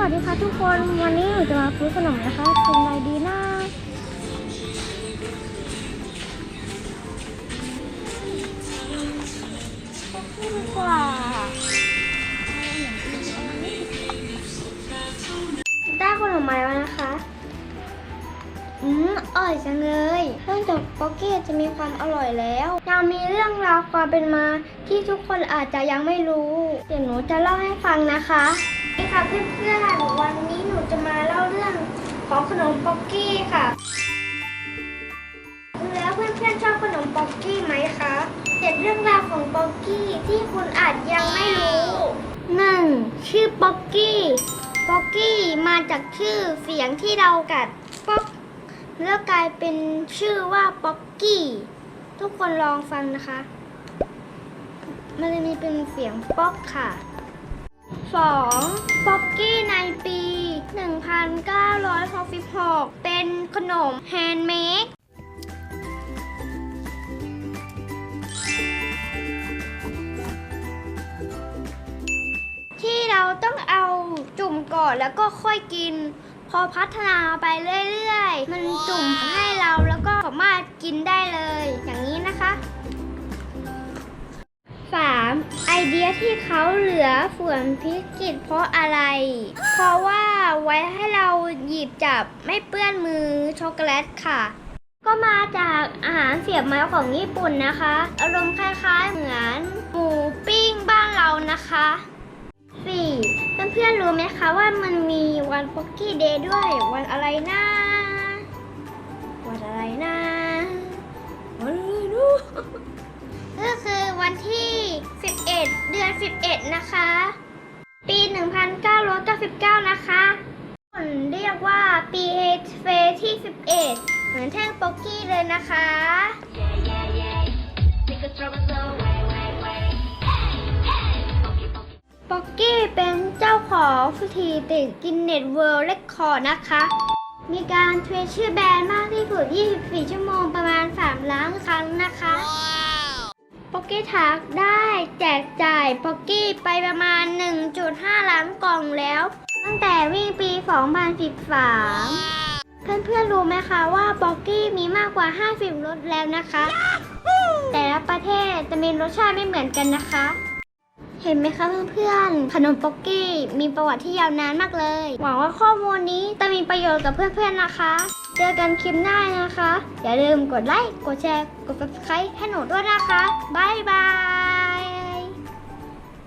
สวัสดีค่ะทุกคนวันนี้หนูจะมาซื้อขนมนะคะกินอะไรดีนะนี่ดีกว่าได้ขนมมาแล้วนะคะ อืมอร่อยจังเลยนอกจากป๊อกเก็ตจะมีความอร่อยแล้ว ยังมีเรื่องราวความเป็นมาที่ทุกคนอาจจะยังไม่รู้ เดี๋ยวหนูจะเล่าให้ฟังนะคะ ค่ะเพื่อนๆ วันนี้หนูจะมาเล่าเรื่องของขนมป๊อกกี้ค่ะ แล้วเพื่อนๆชอบขนมป๊อกกี้ไหมคะเจ็ดเรื่องราวของป๊อกกี้ที่คุณอาจยังไม่รู้หนึ่งชื่อป๊อกกี้ป๊อกกี้มาจากชื่อเสียงที่เรากัดป๊อกแล้วกลายเป็นชื่อว่าป๊อกกี้ ทุกคนลองฟังนะคะ มันจะมีเป็นเสียงป๊อกค่ะ 2. ป๊อกกี้ในปี 1966 เป็นขนมแฮนด์เมดที่เราต้องเอาจุ่มก่อนแล้วก็ค่อยกิน พอพัฒนาไปเรื่อยๆ มันจุ่มให้เราแล้วก็สามารถกินได้เลย อย่างนี้นะคะ เดียที่เขาเหลือส่นพิกิจเพราะอะไร เพราะว่าไว้ให้เราหยิบจับไม่เปื้อนมือช็อกโกแลตค่ะ ก็มาจากอาหารเสียบไม้ของญี่ปุ่นนะคะ อารมณ์คล้ายๆเหมือนหมูปิ้งบ้านเรานะคะ 4. เพื่อนๆรู้ไหมคะว่ามันมีวันพ็อกกี้เดย์ด้วยวันอะไรนะวันอะไรนะ อน11 นะคะ ปี 1999 นะคะคนเรียกว่าปีเฮฟที่ 11 เหมือนแท่งป๊อกกี้เลยนะคะ ป๊อกกี้เป็นเจ้าของสถิติกินเน็ตเวิลด์เรคคอร์ดนะคะ มีการเทรนชื่อแบรนด์มากที่สุด 24 ชั่วโมงประมาณ 3 ล้านครั้งนะคะ อกกี้ทักได้แจกจ่ายป๊อกกี้ไปประมาณ 1.5 ล้านกล่องแล้ว ตั้งแต่วิ่งปี 2013 เพื่อนๆรู้ไหมคะว่าป๊อกกี้มีมากกว่า 50 รสแล้วนะคะ แต่ละประเทศจะมีรสชาติไม่เหมือนกันนะคะ เห็นไหมคะเพื่อนๆ ขนมป๊อกกี้มีประวัติที่ยาวนานมากเลย หวังว่าข้อมูลนี้จะมีประโยชน์กับเพื่อนๆนะคะ เจอกันคลิปหน้านะคะ อย่าลืมกดไลค์ กดแชร์ กด subscribe ให้หนูด้วยนะคะ บ๊ายบาย